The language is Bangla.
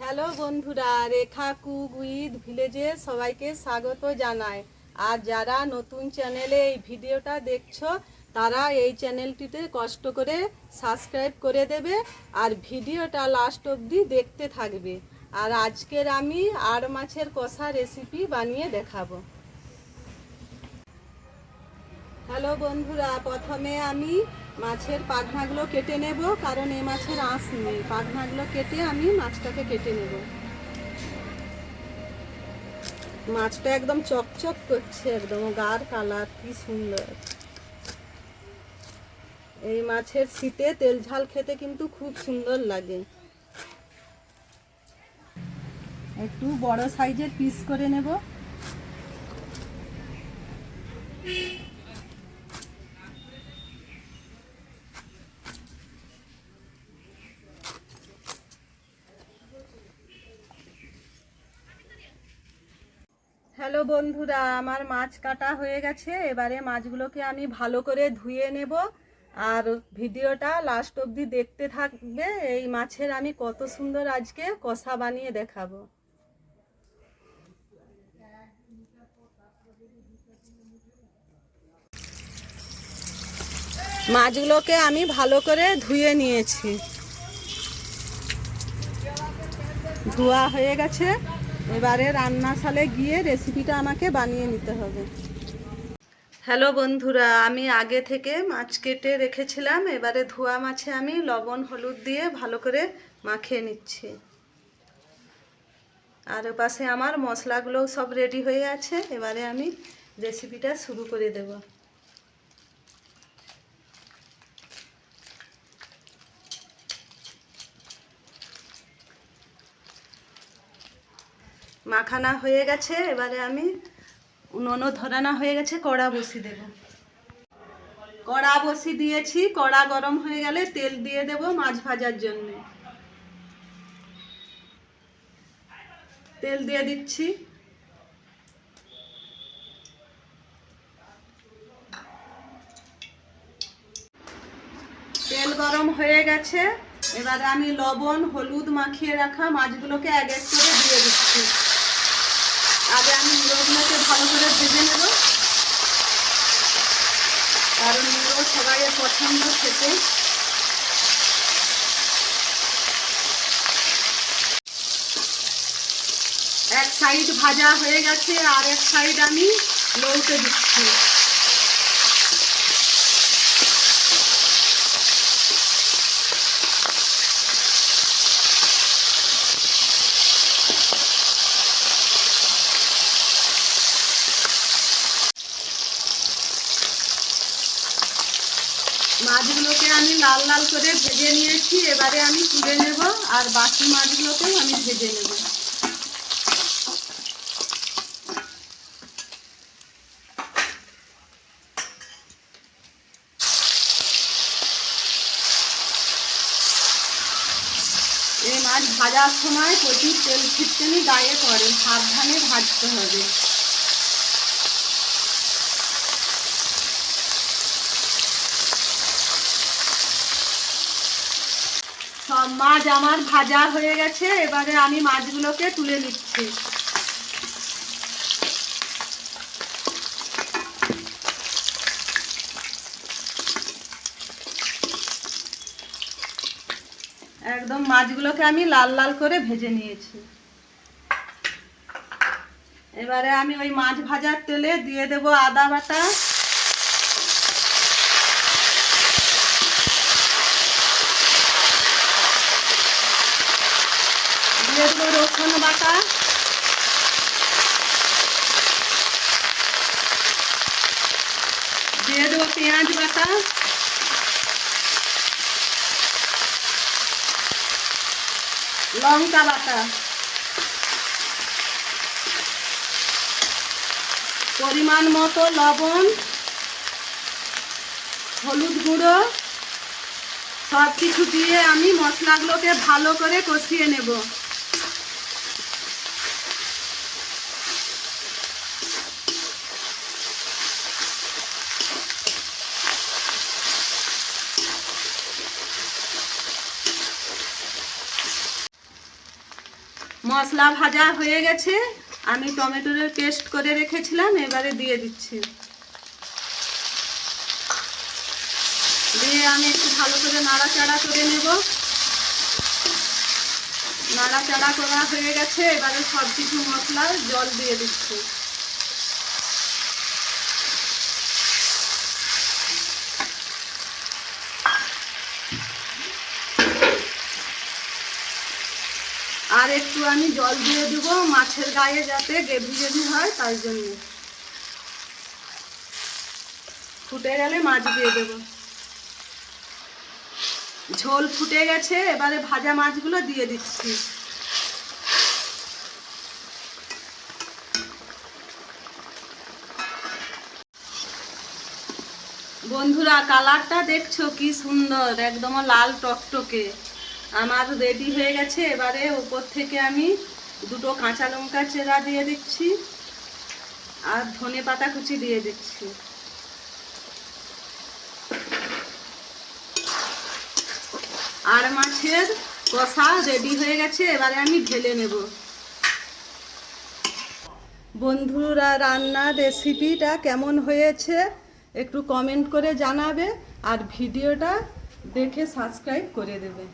হ্যালো বন্ধুরা, রেখা কুক উইথ ভিলেজে সবাইকে স্বাগত জানাই। আর যারা নতুন চ্যানেলে এই ভিডিওটা দেখছ, তারা এই চ্যানেলটিতে কষ্ট করে সাবস্ক্রাইব করে দেবে আর ভিডিওটা লাস্ট অবধি দেখতে থাকবে। আর আজকের আমি আর মাছের কষা রেসিপি বানিয়ে দেখাবো। হ্যালো বন্ধুরা, প্রথমে আমি মাছের পাখনাগুলো কেটে নেব, কারণ এই মাছের আঁশ নেই। পাখনাগুলো কেটে আমি মাছটাকে কেটে নেব। মাছটা একদম চকচক করছে, একদম গার কালার, কি সুন্দর। এই মাছের শীতে তেল ঝাল খেতে কিন্তু খুব সুন্দর লাগে। একটু বড় সাইজের পিস করে নেব। হ্যালো বন্ধুরা, আমার মাছ কাটা হয়ে গেছে। এবারে মাছগুলোকে আমি ভালো করে ধুয়ে নেব। আর ভিডিওটা লাস্ট অবধি দেখতে থাকবে। এই মাছের আমি কত সুন্দর আজকে কষা বানিয়ে দেখাবো। মাছগুলোকে আমি ভালো করে ধুয়ে নিয়েছি। ধোয়া হয়ে গেছে। এবারে রান্নাশালে গিয়ে রেসিপিটা আমাকে বানিয়ে নিতে হবে। হ্যালো বন্ধুরা, আমি আগে থেকে মাছ কেটে রেখেছিলাম, এবারে ধোয়া মাছে আমি লবণ, হলুদ দিয়ে ভালো করে মাখিয়ে নিচ্ছি। আর পাশে আমার মশলাগুলোও সব রেডি হয়ে আছে, এবারে আমি রেসিপিটা শুরু করে দেব। মাখানা হয়ে গেছে, এবারে আমি উনুনও ধরানো হয়ে গেছে, কড়া বসি দেব। কড়া বসি দিয়েছি, কড়া গরম হয়ে গেলে তেল দিয়ে দেব মাছ ভাজার জন্য। তেল দিয়ে দিচ্ছি। তেল গরম হয়ে গেছে, এবারে আমি লবণ, হলুদ মাখিয়ে রাখা মাছগুলোকে এক এক করে দিয়ে দিচ্ছি। নিরোগুলোকে ভালো করে ভেজে নেব। কারণ এগুলো সবাই পছন্দ খেতে। এক সাইড ভাজা হয়ে গেছে আর এক সাইড আমি লৌটে দিচ্ছি। মাছগুলোকে আমি লাল লাল করে ভেজে নিয়েছি, এবারে আমি তুলে নেব আর বাকি মাছগুলোকেও আমি ভেজে নেব। এই মাছ ভাজার সময় প্রচুর তেল ছিটকেনি গায়ে পড়ে, সাবধানে ভাজতে হবে। সব মাছ আমার ভাজা হয়ে গেছে, এবারে আমি মাছগুলোকে তুলে নিচ্ছি। একদম মাছগুলোকে আমি লাল লাল করে ভেজে নিয়েছি। এবারে আমি ওই মাছ ভাজার তেলে দিয়ে দেব আদা বাটা। দিয়ে রসুন বাটা দিয়ে দেবো পেঁয়াজ বাটা। লঙ্কা বাটা। পরিমাণ মতো লবণ, হলুদ গুঁড়ো। সব কিছু দিয়ে আমি মশলাগুলোকে ভালো করে কষিয়ে নেব। মশলা ভাজা হয়ে গেছে। আমি টমেটোর পেস্ট করে রেখেছিলাম, এবারে দিয়ে দিচ্ছি। দিয়ে আমি একটু ভালো করে নাড়াচাড়া করে নেব। নাড়াচাড়া করা হয়ে গেছে, এবারে সব কিছু মশলা জল দিয়ে দিচ্ছি। আর একটু আমি জল দিয়ে দেবো মাছের গায়ে যাতে গ্রেভি গ্রেভি হয়, তাই জন্য। ফুটে গেলে মাছ দিয়ে দেবো। ঝোল ফুটে গেছে, এবারে ভাজা মাছগুলো দিয়ে দিচ্ছি। বন্ধুরা, কালারটা দেখছ কি সুন্দর, একদম লাল টকটকে। আমার রেডি হয়ে গেছে, এবারে উপর থেকে আমি দুটো কাঁচা লঙ্কা চেরা দিয়ে দিচ্ছি আর ধনে পাতা কুচি দিয়ে দিচ্ছি। আর মাছের কষা রেডি হয়ে গেছে, এবারে আমি ঢেলে নেব। বন্ধুরা, রান্নার রেসিপিটা কেমন হয়েছে একটু কমেন্ট করে জানাবে আর ভিডিওটা দেখে সাবস্ক্রাইব করে দেবে।